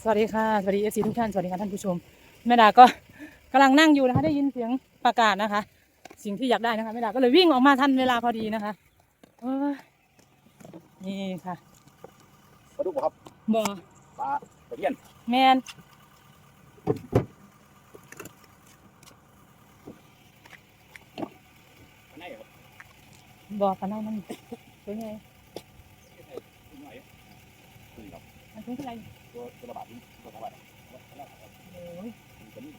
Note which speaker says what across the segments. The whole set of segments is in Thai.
Speaker 1: สวัสดีค่ะ สวัสดีเอฟซีทุกท่าน สวัสดีค่ะท่านผู้ชม แม่ดาก็กำลังนั่งอยู่นะคะ ได้ยินเสียงประกาศนะคะ สิ่งที่อยากได้นะคะ แม่ดาก็เลยวิ่งออกมาทันเวลาพอดีนะคะเอ้ยนี่ค่ะ
Speaker 2: ปลาดุกบ่ครับ
Speaker 1: บ่อ
Speaker 2: ปลาตะเพียน
Speaker 1: แมน
Speaker 2: อันไหนครับ
Speaker 1: บ่อปลาเน่ามันเป็นไง
Speaker 2: ตัวไหนนี่ครับ
Speaker 1: มันเป็นอะไร
Speaker 2: ตัวตัวระบาดนี่ตัวระบาดแล้วครับ
Speaker 1: โอ้ย
Speaker 2: มีตัวนี้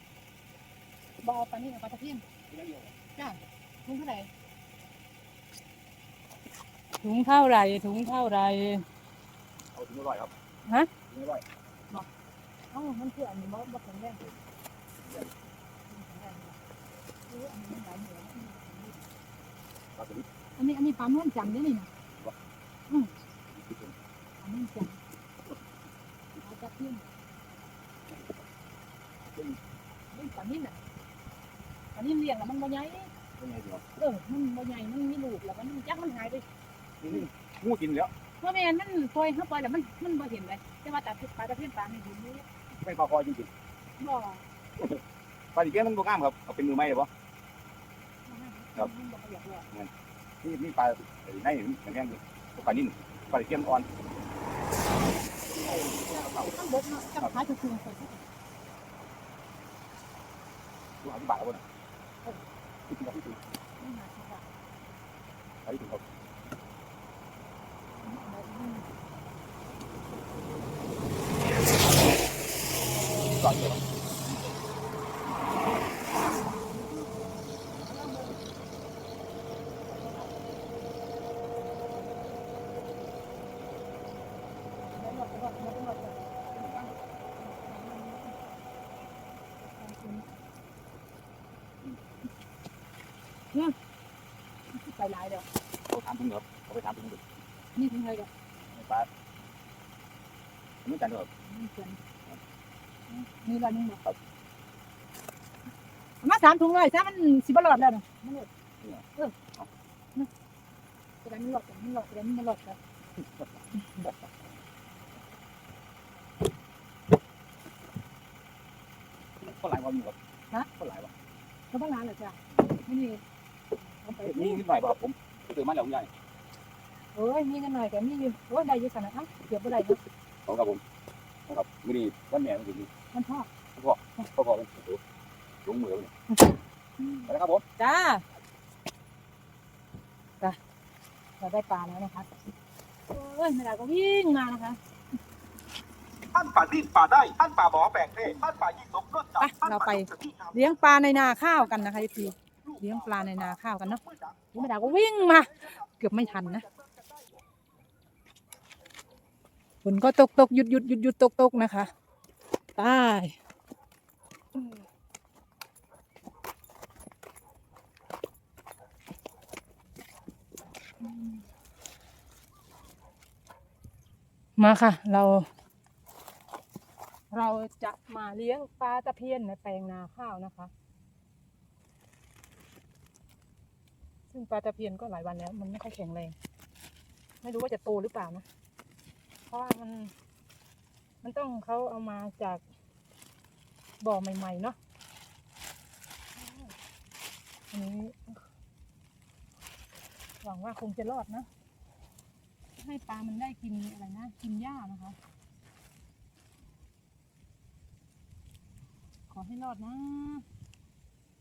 Speaker 1: บอปลานี่กับปลาตะเพียน
Speaker 2: ตัวนี้เดีย
Speaker 1: จ้าถุงเท่าไหร่ถุงเท่าไหร่ถุงเท่าไหร่
Speaker 2: เอาถึงอร่อยครับ
Speaker 1: ฮะ
Speaker 2: ถึงอร่อย
Speaker 1: เอ้ามันคืออันนี้บ่บ่แข็งแรงอันนี้มันหลยอั
Speaker 2: น
Speaker 1: นี้อันนี้ปลาม่วนจันทร์เด้นี่นะอืมปลาม่วนจัน ทร์ปลาตะเพียนเล่นปลานิ่มน่ะปลานิ่มเลี้ยงแล้วมันบ่ใหญ่
Speaker 2: ตัวนี้เดียว
Speaker 1: เออมันบ่ใหญ่มันมีลูกแล้วมันจักมันหายไป
Speaker 2: นี่งูกินแล้ว
Speaker 1: เพราะแม่นมันปล่อยเฮาปแล้วมันมันบ่เห็นเลยแต่ว่าตาปลาตะเพียนปลาให้เห็นนี่
Speaker 2: ไม่คอคอจริงๆบ่ปลาตะเพียนมันบ่งามครับเอาเป็นมือไม้เลยบ่ครับ
Speaker 1: นี่
Speaker 2: นี่ปลาในมันแห้งปลานิ่มปลาตะเพียนอ่อน
Speaker 1: ต้อง เบิดเนาะต้องขายถูกๆไป
Speaker 2: ตัวอธิบายเอาบ่น่ะที่กินกับที่กิน
Speaker 1: ไม่หาสิบบาท
Speaker 2: ไปถึงครับก่อนเดี๋ยว รับ
Speaker 1: ไปหลายเดี๋ยว
Speaker 2: เอาถามถึงครับเอาไปถามถึงดู
Speaker 1: นี่ถึงเลยกับ
Speaker 2: ปลาอันนี้กันครับ
Speaker 1: นี่เกินนี่ละนึงบอกมาสามถุงเลยถ้ามันสิบหลอดแล้วเนาะมันหลอดเออจะได้มันหลอดมันหลอดจะได้มันหลอดแล้ว
Speaker 2: คนหลายวันอยู่ครับคนหลายวัน
Speaker 1: เขาบ้านร้านเหรอจ้ะไม่มี เอาไป
Speaker 2: นี่นิดหน่อยป่ะครับผมตื่นมาแล้วใหญ่
Speaker 1: โอ้ยมีกันหน่อยแต่มีอยู่โอ้ยได้อยู่ขนาดนั้นเก็บบ่ได้เนาะ
Speaker 2: ขอบครับผมครับมื้อนี้วันแม่มันอยู่นี่
Speaker 1: มันชอบ
Speaker 2: พ่อพ่อเป็นลงมือเลยไปแล้วครับผม
Speaker 1: จ้าจ้ะเราได้ปลาแล้วนะคะโอ้ยไม่ได้ก็วิ่งมานะคะ
Speaker 3: ท่านป่าดิ้นป่าได้ท่านป่าหมอแบกเร่ท่านป่ายิงนกรถจับ
Speaker 1: ไป
Speaker 3: ท่าน
Speaker 1: เรา
Speaker 3: ป่า
Speaker 1: ไป
Speaker 3: ดุกที่ทำ
Speaker 1: เลี้ยงปลาในนาข้าวกันนะคะที เลี้ยงปลาในนาข้าวกันเนาะไม่ได้ก็วิ่งมา เกือบไม่ทันนะฝนก็ตกตกหยุดหยุดหยุดหยุดตกตกนะคะตายมาค่ะ เรา เราจะมาเลี้ยงปลาตะเพียนในแปลงนาข้าวนะคะ ซึ่ง ปลาตะเพียนก็หลายวันแล้ว มันไม่ค่อยแข็งแรง ไม่รู้ว่าจะโตหรือเปล่านะ เพราะว่ามัน มันต้องเขาเอามาจากบ่อใหม่ ๆ เนาะอันนี้หวังว่าคงจะรอดนะ ให้ปลามันได้กินอะไรนะ กินหญ้านะคะ ขอให้รอดนะ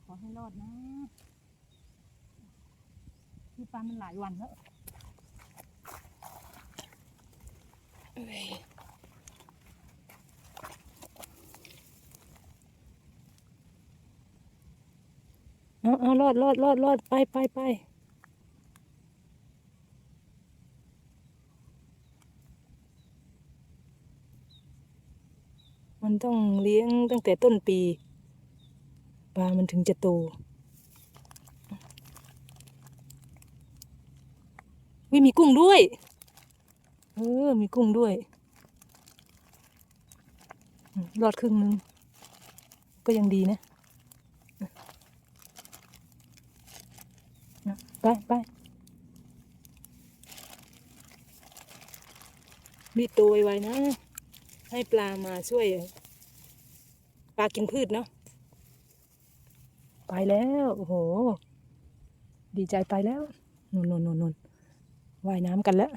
Speaker 1: ขอให้รอดนะ คือปลามันหลายวันแล้วเอ้ยเอาเอารอดรอดรอดรอดไปไปไปมันต้องเลี้ยงตั้งแต่ต้นปี ปลามันถึงจะโต วิมีกุ้งด้วย เออ มีกุ้งด้วยรอดครึ่งนึง ก็ยังดีนะนะไปไปรีบโตไวๆนะ ให้ปลามาช่วย ปลากินพืชเนาะไปแล้ว โอ้โห ดีใจไปแล้วนนนนนน ว่ายน้ำกันแล้ว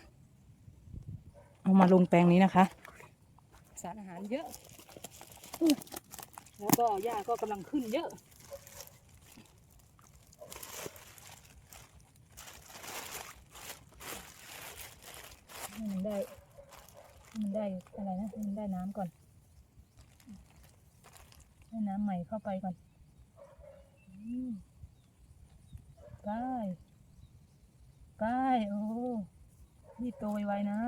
Speaker 1: เอามาลงแปลงนี้นะคะ สารอาหารเยอะ แล้วก็หญ้าก็กำลังขึ้นเยอะมันได้ มันได้อะไรนะ มันได้น้ำก่อนให้น้ำใหม่เข้าไปก่อนอืมไปไปโอ้ รีบโตไวๆนะ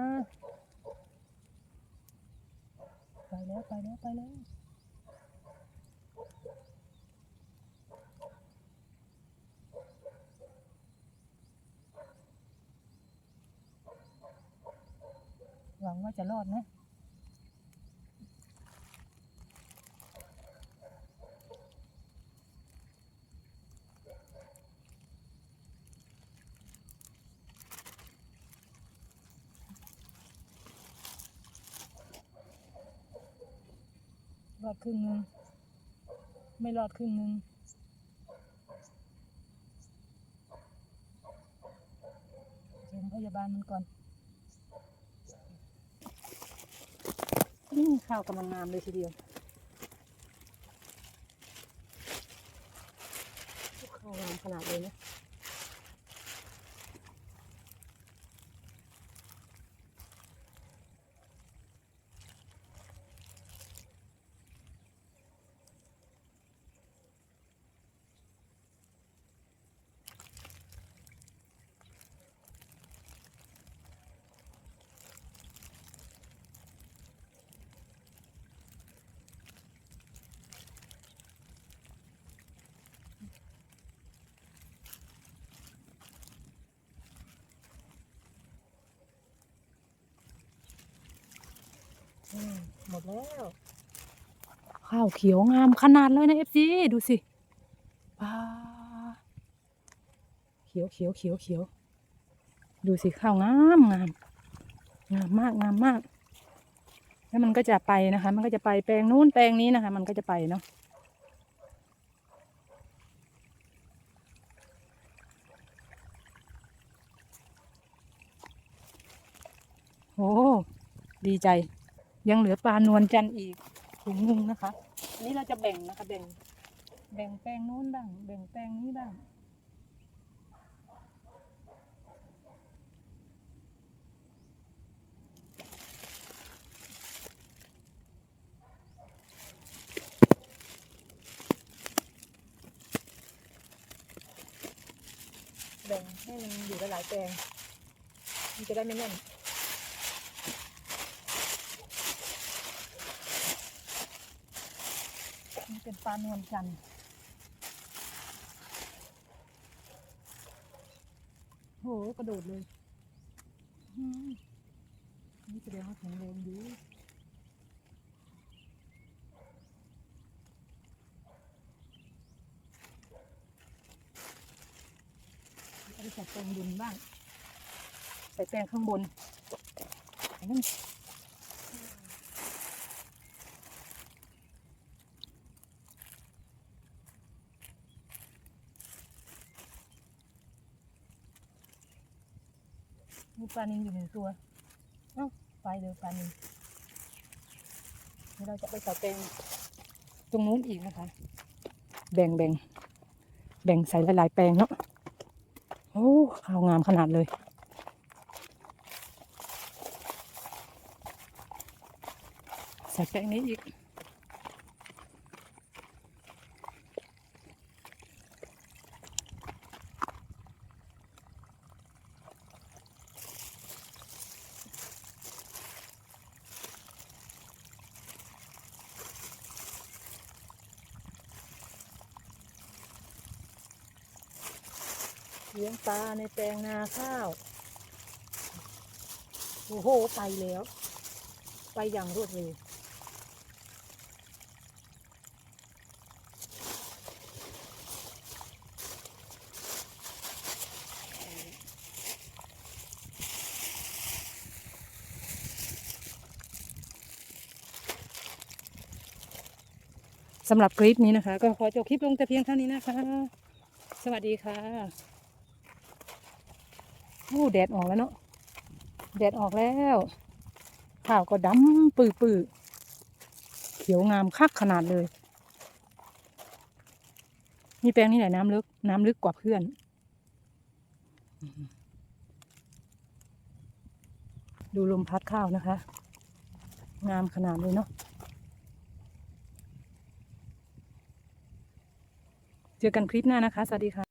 Speaker 1: ไปแล้วไปแล้วไปแล้วหวังว่าจะรอดนะ ครึ่งหนึง ไม่รอดครึ่งหนึงเดี๋ยวพยาบาลมันก่อนอืมข้าวกำลังงามเลยทีเดียวข้าวงามขนาดเลยนะ หมดแล้ว ข้าวเขียวงามขนาดเลยนะเอฟซีดูสิป้าเขียวเขียวเขียวเขียวดูสิข้าวงามงาม งามมากงามมาก แล้วมันก็จะไปนะคะ มันก็จะไปแปลงนู้นแปลงนี้นะคะ มันก็จะไปเนาะโอ้ดีใจ ยังเหลือปลานวลจันทร์อีกถุงนึงนะคะ อันนี้เราจะแบ่งนะคะ แบ่ง แบ่งแปลงนู้นบ้าง แบ่งแปลงนี้บ้าง แบ่งให้มันอยู่หลายแปลง มันจะได้ไม่แน่น นี่เป็นปลานวลจันทร์โหกระโดดเลย นี่แสดงว่าแข็งแรงดีเอาไปใส่แปลงบนบ้าง ใส่แปลงข้างบนอันนั้น ปลานิลอยู่หนึ่งตัวเอ้าไปเดี๋ยวปลานิลเดี๋ยวเราจะไปใส่แปลงตรงนู้นอีกนะคะ แบ่งแบ่งแบ่งใส่หลายๆแปลงเนาะโอ้ข้าวงามขนาดเลยใส่แปลงนี้อีก เลี้ยงปลาในแปลงนาข้าว โอ้โห ไปแล้ว ไปอย่างรวดเร็วสำหรับคลิปนี้นะคะ ก็ขอจบคลิปลงแต่เพียงเท่านี้นะคะ สวัสดีค่ะ อ้แดดออกแล้วเนาะแดดออกแล้วข้าวก็ดำปื้อปื้อๆเขียวงามคักขนาดเลยมีแปลงนี่แหละน้ำลึก น้ำลึกกว่าเพื่อนดูลมพัดข้าวนะคะ งามขนาดเลยเนาะเจอกันคลิปหน้านะคะ สวัสดีค่ะ